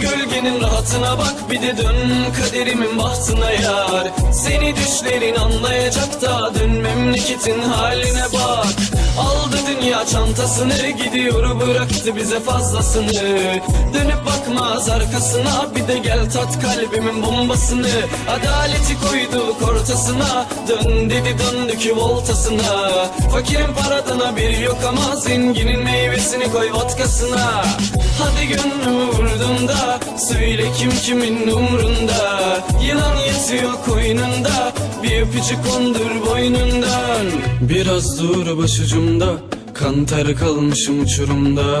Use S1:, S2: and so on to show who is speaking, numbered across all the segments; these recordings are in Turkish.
S1: gölgenin rahatına bak Bir de dön kaderimin bahtına yar. Seni düşlerin anlayacak da Dön memleketin haline bak. Aldı dünya çantasını Gidiyor bıraktı bize fazlasını. Dönüp bakmaz arkasına Bir de gel tat kalbimin bombasını. Adaleti koyduk ortasına Dön dedi döndük voltasına Fakirin paradan haberi yok ama Zenginin meyvesini koy vodkasına. Hadi gönlümü vurdum da Söyle kim kimin umrunda. Yılan yatıyor koynunda Bir öpücük kondur boynundan. Biraz dur başucumda Kan ter kalmışım uçurumda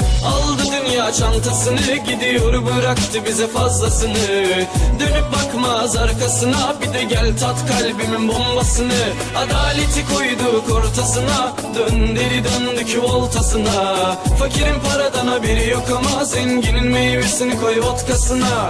S1: Aldı dünya çantasını Gidiyor bıraktı bize fazlasını. Dönüp bakmaz arkasına Bir de gel tat kalbimin bombasını. Adaleti koyduk ortasına Dön deli döndük voltasına Fakirin paradan haberi yok ama Zenginin meyvesini koy vodkasına